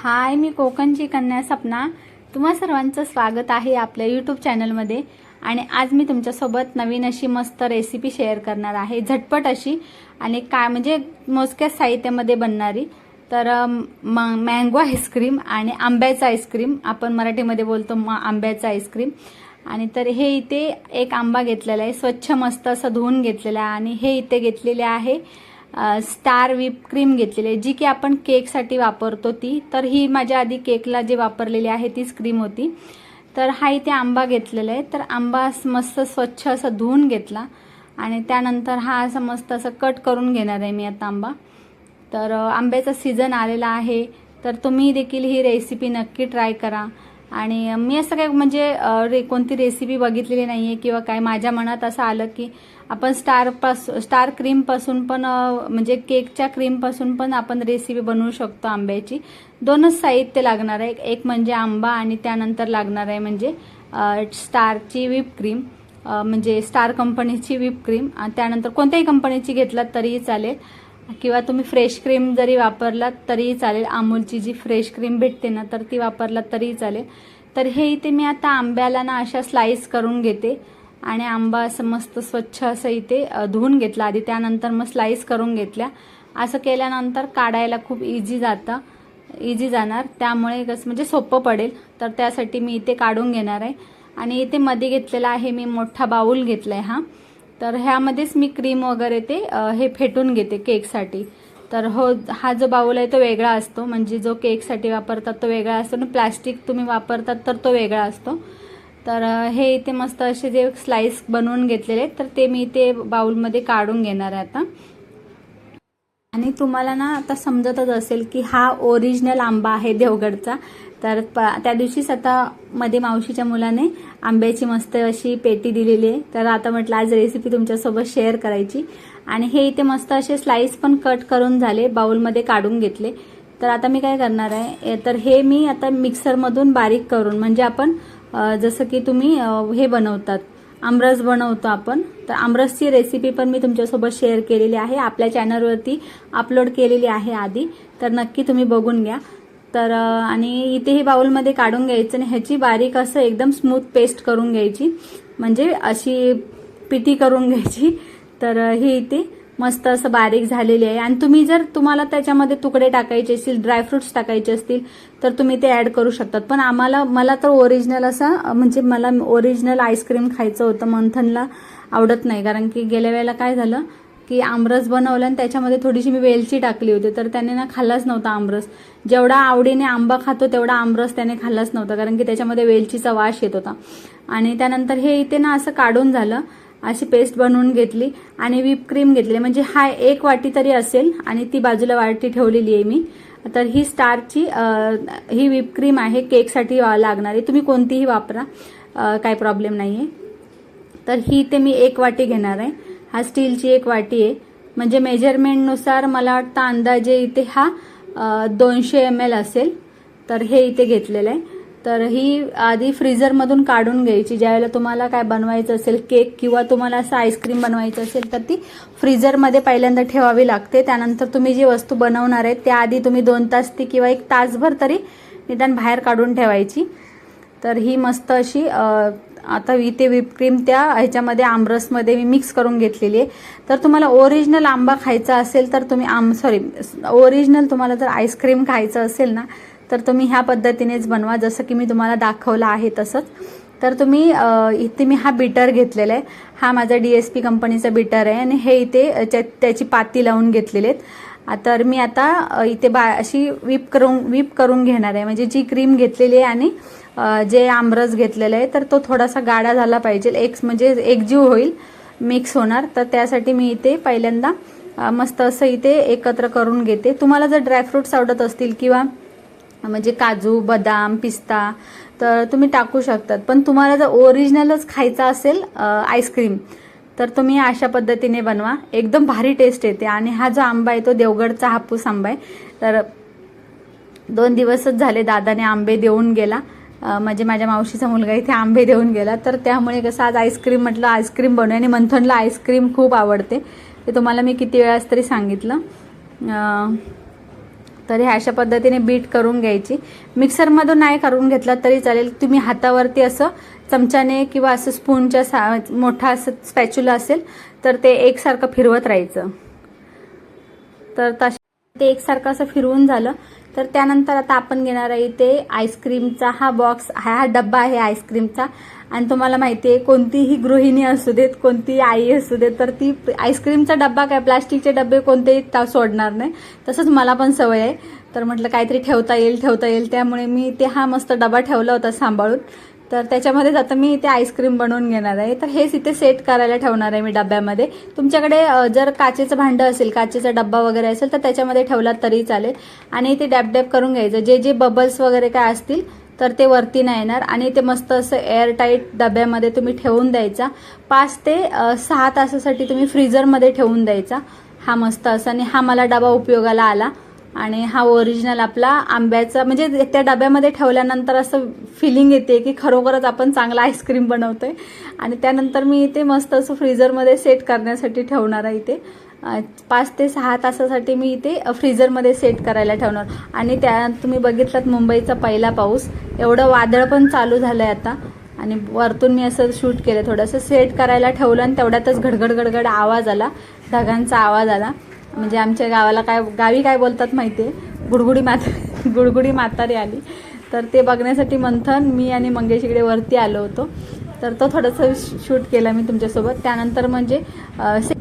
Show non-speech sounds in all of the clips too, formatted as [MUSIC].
हाय मी कोकणची कन्या सपना. तुम्हा सर्वांचं स्वागत आहे आपल्या यूट्यूब चॅनलमध्ये आणि आज मी तुमच्यासोबत नवीन अशी मस्त रेसिपी शेअर करणार आहे. झटपट अशी. आणि काय म्हणजे मोजक्या साहित्यामध्ये बनणारी. तर म मँगो आईस्क्रीम आणि आंब्याचं आईस्क्रीम आपण मराठीमध्ये बोलतो म आंब्याचं आईस्क्रीम आणि तर हे इथे एक आंबा घेतलेला आहे. स्वच्छ मस्त असं धुवून घेतलेला आहे. आणि हे इथे घेतलेले आहे. स्टार व्हिप क्रीम घेतलेली आहे. जी की आपण केकसाठी वापरतो ती. तर ही माझ्या आधी केकला जे वापरलेली आहे तीच क्रीम होती. तर हा इथे आंबा घेतलेला आहे. तर आंबा मस्त स्वच्छ असं धुवून घेतला. आणि त्यानंतर हा असं मस्त असं कट करून घेणार आहे मी आता आंबा. तर आंब्याचा सीझन आलेला आहे. तर तुम्ही देखील ही रेसिपी नक्की ट्राय करा. आणि मी असं काय म्हणजे रे कोणती रेसिपी बघितलेली नाही आहे किंवा काय माझ्या मनात असं आलं की आपण स्टारपासून स्टार क्रीमपासून पण म्हणजे केकच्या क्रीमपासून पण आपण रेसिपी बनवू शकतो आंब्याची. दोनच साहित्य लागणार आहे. एक म्हणजे आंबा आणि त्यानंतर लागणार आहे म्हणजे स्टारची व्हिप क्रीम म्हणजे स्टार कंपनीची व्हिप क्रीम आणि त्यानंतर कोणत्याही कंपनीची घेतलात तरीही चालेल. किंवा तुम्ही फ्रेश क्रीम जरी वापरलात तरीही चालेल. अमूलची जी फ्रेश क्रीम भेटते ना तर ती वापरलात तरीही चालेल. तर हे इथे मी आता आंब्याला ना अशा स्लाईस करून घेते. आणि आंबा असं मस्त स्वच्छ असं इथे धुवून घेतला. आधी त्यानंतर मग स्लाईस करून घेतल्या. असं केल्यानंतर काढायला खूप इझी जातं. इझी जाणार. त्यामुळे कसं म्हणजे सोपं पडेल. तर त्यासाठी मी इथे काढून घेणार आहे. आणि इथे मध्ये घेतलेला आहे मी मोठा बाऊल घेतला आहे हा. तर ह्यामध्येच मी क्रीम वगैरे ते हे फेटून घेते केकसाठी. तर हो हा जो बाऊल आहे तो वेगळा असतो. म्हणजे जो केकसाठी वापरतात तो वेगळा असतो आणि प्लॅस्टिक तुम्ही वापरतात तर तो वेगळा असतो. तर हे इथे मस्त असे जे स्लाइस बनवून घेतलेले तर ते मी इथे बाऊलमध्ये काढून घेणार आहे आता. आणि तुम्हाला ना आता समजतच असेल की हा ओरिजिनल आंबा आहे देवगडचा. तर प त्या दिवशीच आता मध्ये मावशीच्या मुलाने आंब्याची मस्त अशी पेटी दिलेली आहे. तर आता म्हटलं आज रेसिपी तुमच्यासोबत शेअर करायची. आणि हे इथे मस्त असे स्लाइस पण कट करून झाले बाउलमध्ये काढून घेतले. तर आता मी काय करणार आहे? तर हे मी आता मिक्सरमधून बारीक करून म्हणजे आपण जसं की तुम्ही हे बनवतात आमरस बनवतो आपण. तर आमरसची रेसिपी पण मी तुमच्यासोबत शेअर केलेली आहे. आपल्या चॅनलवरती अपलोड केलेली आहे आधी. तर नक्की तुम्ही बघून घ्या. तर आणि इथे ही बाउलमध्ये काढून घ्यायचं आणि ह्याची बारीक असं एकदम स्मूथ पेस्ट करून घ्यायची. म्हणजे अशी पिठी करून घ्यायची. तर हे ही इथे मस्त असं बारीक झालेली आहे. आणि तुम्ही जर तुम्हाला त्याच्यामध्ये तुकडे टाकायचे असतील ड्रायफ्रुट्स टाकायचे असतील तर तुम्ही ते ऍड करू शकतात. पण आम्हाला मला तर ओरिजिनल असं म्हणजे मला ओरिजिनल आईस्क्रीम खायचं होतं. मंथनला आवडत नाही. कारण की गेल्या वेळेला काय झालं की आमरस बनवलं आणि त्याच्यामध्ये थोडीशी मी वेलची टाकली होती. तर त्याने ना खाल्लाच नव्हता आमरस. जेवढा आवडीने आंबा खातो तेवढा आमरस त्याने खाल्लाच नव्हता कारण की त्याच्यामध्ये वेलचीचा वास येत होता. आणि त्यानंतर हे इथे ना असं काढून झालं. अशी पेस्ट बनवून घेतली आणि व्हिप क्रीम घेतली. म्हणजे हा एक वाटी तरी असेल आणि ती बाजूला वाटी ठेवलेली आहे मी. तर ही स्टारची ही व्हिप क्रीम आहे. केकसाठी लागणारी. तुम्ही कोणतीही वापरा. काही प्रॉब्लेम नाही आहे तर ही ते मी एक वाटी घेणार आहे. हा स्टीलची एक वाटी आहे. म्हणजे मेजरमेंटनुसार मला वाटतं अंदाजे इथे हा दोनशे एम एल असेल. तर हे इथे घेतलेलं आहे. तर ही आधी फ्रीझरमधून काढून घ्यायची. ज्यावेळेला तुम्हाला काय बनवायचं असेल केक किंवा तुम्हाला असं आईस्क्रीम बनवायचं असेल तर ती फ्रीझरमध्ये पहिल्यांदा ठेवावी लागते. त्यानंतर तुम्ही जी वस्तू बनवणार आहे त्याआधी तुम्ही दोन तास ती किंवा एक तासभर तरी निदान बाहेर काढून ठेवायची. तर ही मस्त अशी आता इथे व्हिप क्रीम त्या ह्याच्यामध्ये आमरसमध्ये मी मिक्स करून घेतलेली आहे. तर तुम्हाला ओरिजिनल आंबा खायचा असेल तर तुम्ही आम सॉरी ओरिजिनल तुम्हाला जर आईस्क्रीम खायचं असेल ना तर तुम्ही ह्या पद्धतीनेच बनवा. जसं की मी तुम्हाला दाखवलं आहे तसंच. तर तुम्ही इथे मी हा बिटर घेतलेला आहे. हा माझा डी एस पी कंपनीचा बिटर आहे आणि हे इथे त्याची पाती लावून घेतलेले आहेत. तर मी आता इथे बा अशी विप करून विप करून घेणार आहे. म्हणजे जी क्रीम घेतलेली आहे आणि जे आमरस घेतलेलं आहे तर तो थोडासा गाढा झाला पाहिजे. एक म्हणजे एकजीव होईल मिक्स होणार. तर त्यासाठी मी इथे पहिल्यांदा मस्त असं इथे एकत्र करून घेते. तुम्हाला जर ड्रायफ्रुट्स आवडत असतील किंवा म्हणजे काजू बदाम पिस्ता तर तुम्ही टाकू शकतात. पण तुम्हाला जर ओरिजिनलच खायचा असेल आईस्क्रीम तर तुम्ही अशा पद्धतीने बनवा. एकदम भारी टेस्ट येते. आणि हा जो आंबा आहे तो देवगडचा हापूस आंबा आहे. तर दोन दिवसच झाले दादाने आंबे देऊन गेला. म्हणजे माझ्या मावशीचा मुलगा इथे आंबे देऊन गेला. तर त्यामुळे कसं आज आईस्क्रीम म्हटलं आईस्क्रीम बनवू. आणि मंथनला आईस्क्रीम खूप आवडते. ते तुम्हाला मी किती वेळास तरी सांगितलं. तर हे अशा पद्धतीने बीट करून घ्यायची. मिक्सरमधून नाही करून घेतला तरी चालेल. तुम्ही हातावरती असं चमच्याने किंवा असं स्पूनच्या सा मोठा असं स्पॅच्युला असेल तर ते एकसारखं फिरवत राहायचं. तर तसे ते एकसारखं असं फिरवून झालं. तर त्यानंतर आता आपण घेणार आहे इथे आईस्क्रीमचा हा बॉक्स हा हा डब्बा आहे आईस्क्रीमचा. आणि तुम्हाला माहिती आहे कोणतीही गृहिणी असू देत कोणतीही आई असू देत तर ती आईस्क्रीमचा डब्बा काय प्लास्टिकचे डबे कोणतेही ता सोडणार नाही. तसंच मला पण सवय आहे. तर म्हटलं काहीतरी ठेवता येईल ठेवता येईल. त्यामुळे मी ते हा मस्त डबा ठेवला होता सांभाळून. तर त्याच्यामध्येच आता मी इथे आईस्क्रीम बनवून घेणार आहे. तर हेच इथे सेट करायला ठेवणार आहे मी डब्यामध्ये. तुमच्याकडे जर काचेचं भांडं असेल काचेचा डब्बा वगैरे असेल तर त्याच्यामध्ये ठेवला तरी चालेल. आणि ते डॅब डॅप करून घ्यायचं. जे जे बबल्स वगैरे काय असतील तर ते वरती नाही येणार. आणि ते मस्त असं एअरटाईट डब्यामध्ये तुम्ही ठेवून द्यायचा. पाच ते सहा तासासाठी तुम्ही फ्रीझरमध्ये ठेवून द्यायचा. हा मस्त असा. आणि हा मला डबा उपयोगाला आला. आणि हा ओरिजिनल आपला आंब्याचा म्हणजे त्या डब्यामध्ये ठेवल्यानंतर असं फिलिंग येते की खरोखरच आपण चांगला आईस्क्रीम बनवतोय. आणि त्यानंतर मी इथे मस्त असं फ्रीजरमध्ये सेट करण्यासाठी ठेवणार आहे इथे. पाच ते सहा तासासाठी मी इथे फ्रीजरमध्ये सेट करायला ठेवणार. आणि त्या तुम्ही बघितलात मुंबईचा पहिला पाऊस. एवढं वादळ पण चालू झालं आहे आता. आणि वरतून मी असं शूट केलं थोडंसं. सेट करायला ठेवलं आणि तेवढ्यातच घडघड घडघड आवाज आला. ढगांचा आवाज आला. म्हणजे आमच्या गावाला काय गावी काय बोलतात माहिती आहे? गुडगुडी माता [LAUGHS] गुडगुडी म्हातारी आली. तर ते बघण्यासाठी मंथन मी आणि मंगेश इकडे वरती आलो होतो. तर तो थोडंसं शूट केला मी तुमच्यासोबत. त्यानंतर म्हणजे से-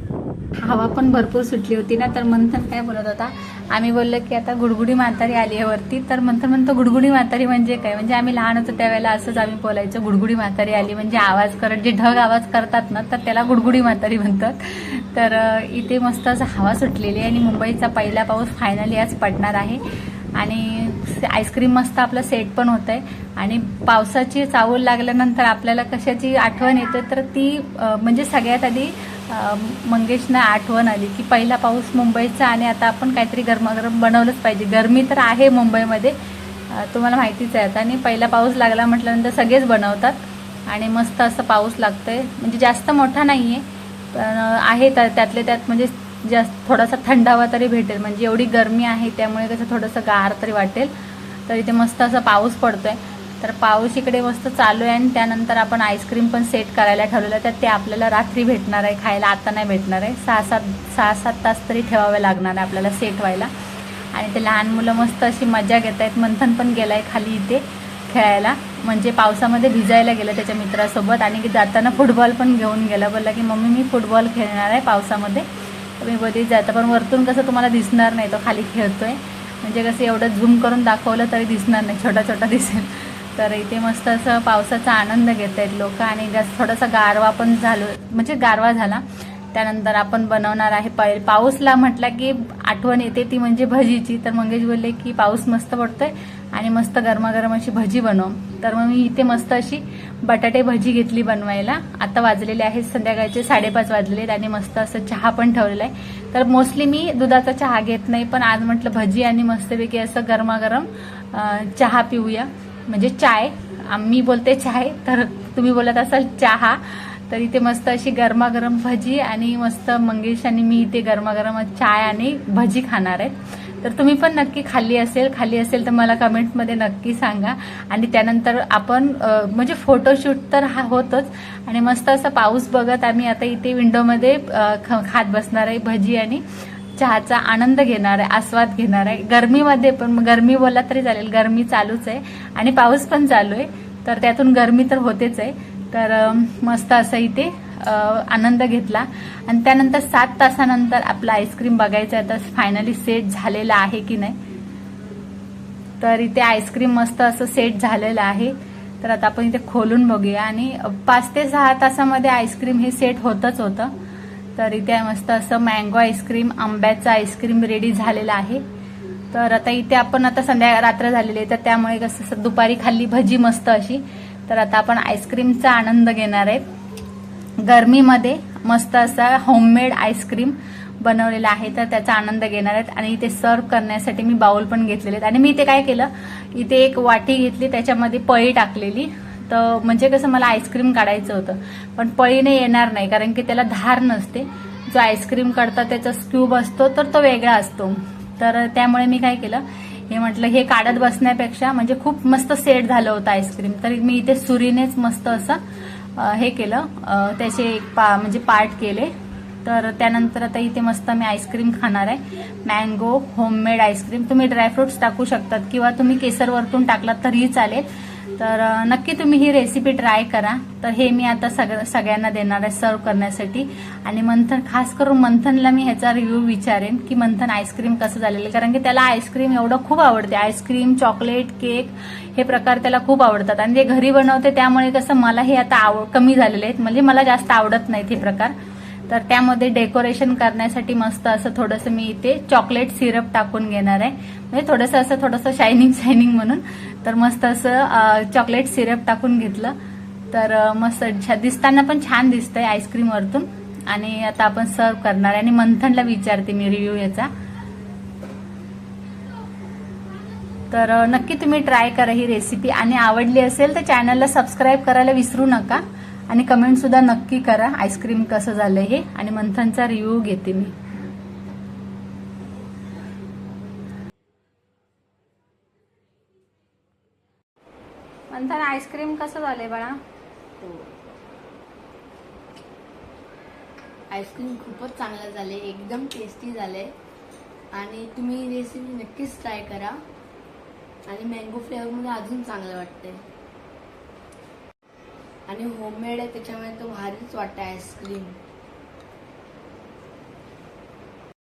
हवा पण भरपूर सुटली होती ना तर मंथन काय बोलत होता? आम्ही बोललो की आता गुडगुडी म्हातारी आली आहे वरती तर मंथन म्हणतो गुडगुडी म्हातारी म्हणजे काय? म्हणजे आम्ही लहान होतो त्यावेळेला असंच आम्ही बोलायचो गुडगुडी म्हातारी आली म्हणजे आवाज करत जे ढग आवाज करतात ना तर त्याला गुडगुडी म्हातारी म्हणतात. तर इथे मस्त असं हवा सुटलेली आहे आणि मुंबईचा पहिला पाऊस फायनली आज पडणार आहे. आणि आईस्क्रीम मस्त आपलं सेट पण होत आहे आणि पावसाची चावल लागल्यानंतर आपल्याला कशाची आठवण येते तर ती म्हणजे सगळ्यात आधी मंगेशना आठवण आली की पहिला पाऊस मुंबईचा आणि आता आपण काहीतरी गरमागरम बनवलंच पाहिजे. गरमी तर आहे मुंबईमध्ये. तुम्हाला माहितीच आहे आता. आणि पहिला पाऊस लागला म्हटल्यानंतर सगळेच बनवतात. आणि मस्त असं पाऊस लागतोय. म्हणजे जास्त मोठा नाही आहे पण आहे त्या- त्यातले त्यात म्हणजे जास्त थोडासा थंडावा तरी भेटेल. म्हणजे एवढी गरमी आहे त्यामुळे कसं थोडंसं गार तरी वाटेल. तर इथे मस्त असं पाऊस पडतो आहे तर पाऊस इकडे मस्त चालू आहे आणि त्यानंतर आपण आईस्क्रीम पण सेट करायला ठेवलेलं आहे तर ते आपल्याला रात्री भेटणार आहे खायला आता नाही भेटणार आहे. सहा सात सहा सात तास तरी ठेवावे लागणार आहे आपल्याला सेट व्हायला. आणि ते लहान मुलं मस्त अशी मजा घेत आहेत. मंथन पण गेलं आहे खाली इथे खेळायला. म्हणजे पावसामध्ये भिजायला गेलं त्याच्या मित्रासोबत आणि की जाताना फुटबॉल पण घेऊन गेला. बोलला की मम्मी मी फुटबॉल खेळणार आहे पावसामध्ये. मी बोलली जातं. पण वरतून कसं तुम्हाला दिसणार नाही तो खाली खेळतो आहे म्हणजे कसं एवढं झूम करून दाखवलं तरी दिसणार नाही. छोटा छोटा दिसेल. तर इथे मस्त असं पावसाचा आनंद घेत आहेत लोक आणि जास्त थोडासा गारवा पण झालो म्हणजे गारवा झाला. त्यानंतर आपण बनवणार आहे पै पाऊसला म्हटलं की आठवण येते ती म्हणजे भजीची. तर मंगेश बोलले की पाऊस मस्त पडतोय आणि मस्त गरमागरम अशी भजी बनव. तर मग मी इथे मस्त अशी बटाटे भजी घेतली बनवायला. आता वाजलेले आहेत संध्याकाळचे साडेपाच वाजलेले आहेत आणि मस्त असं चहा पण ठेवलेला आहे. तर मोस्टली मी दुधाचा चहा घेत नाही पण आज म्हटलं भजी आणि मस्तपैकी असं गरमागरम चहा पिऊया. म्हणजे चाय आम्ही बोलते चाय तर तुम्ही बोलत असाल चहा. तर इथे मस्त अशी गरमागरम भजी आणि मस्त मंगेश आणि मी इथे गरमागरम चाय आणि भजी खाणार आहे तर तुम्ही पण नक्की खाल्ली असेल खाल्ली असेल तर मला कमेंटमध्ये नक्की सांगा. आणि त्यानंतर आपण म्हणजे फोटोशूट तर हा होतच. आणि मस्त असं पाऊस बघत आम्ही आता इथे विंडोमध्ये ख- खात बसणार आहे भजी आणि. चहाचा आनंद घेणार आहे आस्वाद घेणार. आहे गरमीमध्ये पण मग गरमी बोलला तरी चालेल. गरमी चालूच आहे. आणि पाऊस पण चालू आहे. तर त्यातून गरमी तर होतेच आहे. तर मस्त असं इथे आनंद घेतला. आणि त्यानंतर सात तासानंतर आपलं आईस्क्रीम बघायचं आहे. तर फायनली सेट झालेला आहे की नाही? तर इथे आईस्क्रीम मस्त असं सेट झालेलं आहे. तर आता आपण इथे खोलून बघूया. आणि पाच ते सहा तासामध्ये आईस्क्रीम हे सेट होतच होतं. तर इथे मस्त असं मँगो आईस्क्रीम आंब्याचं आईस्क्रीम रेडी झालेलं आहे. तर आता इथे आपण आता संध्या रात्र झालेली आहे तर त्यामुळे कसं दुपारी खाल्ली भजी मस्त अशी. तर आता आपण आईस्क्रीमचा आनंद घेणार आहे. गरमीमध्ये मस्त असा होममेड आईस्क्रीम बनवलेला आहे तर त्याचा आनंद घेणार आहेत. आणि इथे सर्व करण्यासाठी मी बाउल पण घेतलेले आहेत. आणि मी इथे काय केलं इथे एक वाटी घेतली त्याच्यामध्ये पळी टाकलेली. तर म्हणजे कसं मला आईस्क्रीम काढायचं होतं. पण पळीने येणार नाही कारण की त्याला धार नसते. जो आईस्क्रीम काढता त्याचा स्क्यूब असतो तर तो वेगळा असतो. तर त्यामुळे मी काय केलं हे म्हटलं हे काढत बसण्यापेक्षा म्हणजे खूप मस्त सेट झालं होतं आईस्क्रीम. तर मी इथे सुरीनेच मस्त असं हे केलं. त्याचे एक पा म्हणजे पार्ट केले. तर त्यानंतर आता इथे मस्त मी आईस्क्रीम खाणार आहे. Mango homemade ice cream. तुम्ही ड्रायफ्रुट्स टाकू शकतात किंवा तुम्ही केसर वरतून टाकलात तरीही चालेल. तर नक्की तुम्ही ही रेसिपी ट्राय करा. तर हे मी आता सग सगळ्यांना देणार आहे सर्व करण्यासाठी. आणि मंथन खास करून मंथनला मी ह्याचा रिव्ह्यू विचारेन की मंथन आईस्क्रीम कसं झालेलं आहे. कारण की त्याला आईस्क्रीम एवढं खूप आवडते. आईस्क्रीम चॉकलेट केक हे प्रकार त्याला खूप आवडतात. आणि जे घरी बनवते त्यामुळे कसं मला हे आता आव कमी झालेले आहेत. म्हणजे मला जास्त आवडत नाहीत हे प्रकार. तर त्यामध्ये डेकोरेशन करण्यासाठी मस्त असं थोडंसं मी इथे चॉकलेट सिरप टाकून घेणार आहे. म्हणजे थोडंसं असं थोडंसं शायनिंग शायनिंग म्हणून. तर मस्त असं चॉकलेट सिरप टाकून घेतलं. तर मस्त दिसताना पण छान दिसतंय आईस्क्रीम वरतून. आणि आता आपण सर्व करणार आहे. आणि मंथनला विचारते मी रिव्ह्यू याचा. तर नक्की तुम्ही ट्राय करा ही रेसिपी आणि आवडली असेल तर चॅनलला सबस्क्राईब करायला विसरू नका. आणि कमेंट सुद्धा नक्की करा. आईस्क्रीम कसं झालं हे? आणि मंथनचा रिव्ह्यू घेते मी. मंथन आईस्क्रीम कसं झाले बाळा? हो. आईस्क्रीम खूपच चांगलं झाले एकदम टेस्टी झाले आणि तुम्ही रेसिपी नक्कीच ट्राय करा. आणि मँगो फ्लेवरमध्ये अजून चांगलं वाटते आणि होममेड आहे त्याच्यामुळे तो भारीच वाटतं आईस्क्रीम